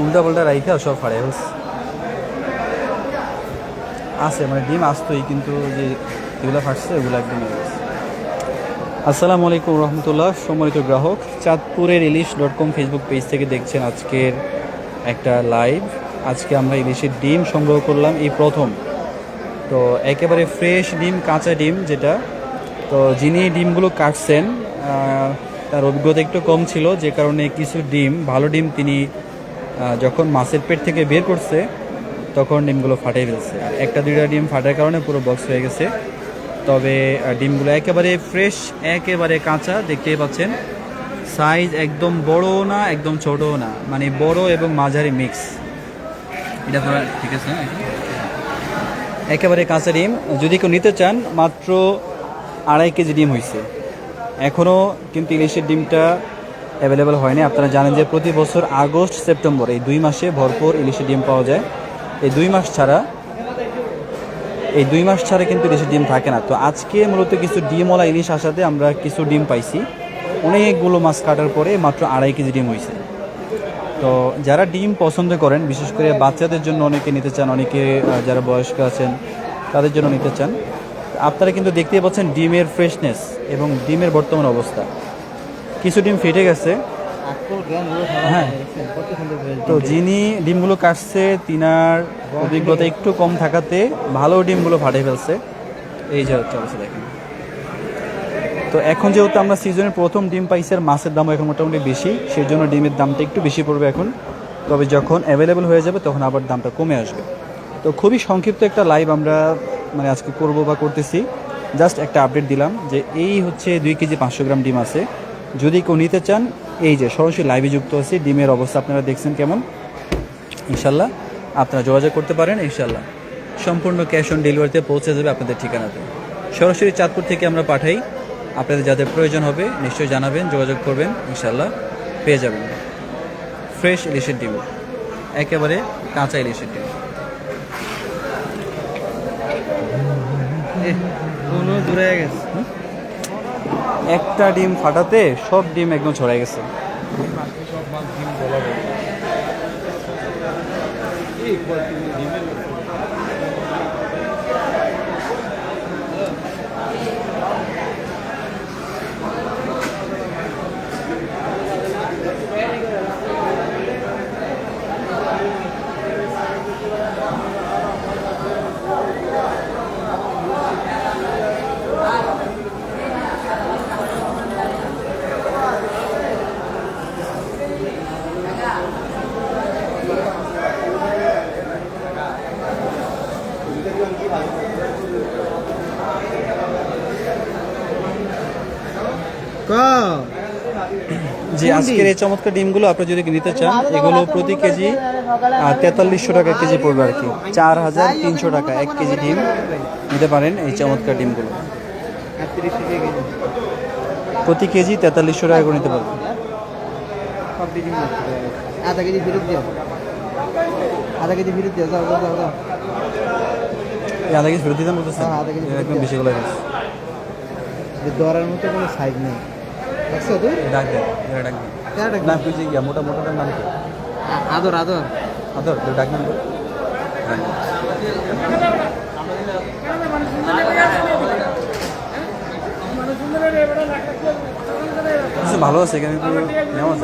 উল্টা পাল্টা রাইখা সব ফাড়ে আছে মানে ডিম আসতোই, কিন্তু যে যেগুলো ফাটছে, ওগুলো একদম। আসসালামু আলাইকুম রহমতুল্লাহ, সম্মানিত গ্রাহক। চাঁদপুরের Ilish dot com Facebook page থেকে দেখছেন আজকের একটা লাইভ আজকে আমরা ইলিশের ডিম সংগ্রহ করলাম, এই প্রথম। তো একেবারে ফ্রেশ ডিম, কাঁচা ডিম যেটা। তো যিনি ডিমগুলো কাটছেন তার অভিজ্ঞতা একটু কম ছিল, যে কারণে কিছু ডিম, ভালো ডিম তিনি যখন মাছের পেট থেকে বের করছে, তখন ডিমগুলো ফাটিয়ে ফেলছে। আর একটা দুইটা ডিম ফাটার কারণে পুরো বক্স হয়ে গেছে। তবে ডিমগুলো একেবারে ফ্রেশ, একেবারে কাঁচা, দেখতেই পাচ্ছেন। সাইজ একদম বড়ও না, একদম ছোটও না। মানে বড় এবং মাঝারি মিক্স এটা ঠিক আছে? একেবারে কাঁচা ডিম। যদি কেউ নিতে চান, মাত্র আড়াই কেজি ডিম হয়েছে এখনও কিন্তু ইলিশের ডিমটা অ্যাভেলেবেল হয়নি। আপনারা জানেন যে প্রতি বছর আগস্ট, সেপ্টেম্বর, এই দুই মাসে ভরপুর ইলিশের ডিম পাওয়া যায়। এই দুই মাস ছাড়া, এই দুই মাস ছাড়া কিন্তু ইলিশের ডিম থাকে না। তো আজকে মূলত কিছু ডিমওয়ালা ইলিশ আসাতে আমরা কিছু ডিম পাইছি। অনেকগুলো মাছ কাটার পরে মাত্র আড়াই কেজি ডিম হয়েছে তো যারা ডিম পছন্দ করেন, বিশেষ করে বাচ্চাদের জন্য অনেকে নিতে চান, অনেকে যারা বয়স্ক আছেন, তাদের জন্য নিতে চান, আপনারা কিন্তু দেখতেই পাচ্ছেন ডিমের ফ্রেশনেস এবং ডিমের বর্তমান অবস্থা। কিছু ডিম ফেটে গেছে। হ্যাঁ। তো যিনি ডিমগুলো কাটছে, তিনার অভিজ্ঞতা একটু কম থাকাতে ভালো ডিমগুলো ফাটে ফেলছে। এই যে হচ্ছে অবস্থা দেখেন। তো এখন যেহেতু আমরা সিজনের প্রথম ডিম পাইছি আর মাছের দাম এখন মোটামুটি বেশি সেই জন্য ডিমের দামটা একটু বেশি পড়বে এখন। তবে যখন অ্যাভেলেবেল হয়ে যাবে তখন আবার দামটা কমে আসবে। তো খুবই সংক্ষিপ্ত একটা লাইভ আমরা মানে আজকে করব বা করতেছি। জাস্ট একটা আপডেট দিলাম যে এই হচ্ছে দুই কেজি পাঁচশো গ্রাম ডিম আছে। যদি কেউ নিতে চান, এই যে সরাসরি লাইভে যুক্ত আছে, ডিমের অবস্থা আপনারা দেখছেন কেমন? ইনশাল্লাহ আপনারা যোগাযোগ করতে পারেন, ইনশাল্লাহ। সম্পূর্ণ ক্যাশ অন ডেলিভারিতে পৌঁছে যাবে আপনাদের ঠিকানাতে। সরাসরি চাঁদপুর থেকে আমরা পাঠাই। আপনাদের যাদের প্রয়োজন হবে নিশ্চয়ই জানাবেন যোগাযোগ করবেন ইনশাল্লাহ পেয়ে যাবেন। ফ্রেশ ইলিশের ডিম একেবারে কাঁচা ইলিশের ডিম। কোনো দূরে গেছে। একটা ডিম ফাটাতে সব ডিম একদম ছড়াই গেছে। সব মাছ ডিম জি আজকের এই চমৎকার ডিমগুলো আপনি যদি নিতে চান এগুলো প্রতি কেজি তেতাল্লিশশো টাকা কেজি পড়বে আর কি। চার হাজার তিনশো টাকা এক কেজি ডিম নিতে পারেন এই চমৎকার ডিমগুলো। প্রতি কেজি তেতাল্লিশশো টাকা করে নিতে পারবেন। আধা কেজি ফেরত দিও। আধা কেজি ফেরত দিও যাও যাও যাও। আধা কেজি ফেরত দিতাম বলতেছেন হ্যাঁ, একদম। বেশি করে গেছে দরার মতো কোনো সাইজ নেই। দেখছ তুই ডাক এরা ডাক কার নাম কি যে মোটা মোটাটার নাম কি? আদর আদর। আদর? তো ডাক নাম ভালো আছে এখানে একটু নেওয়া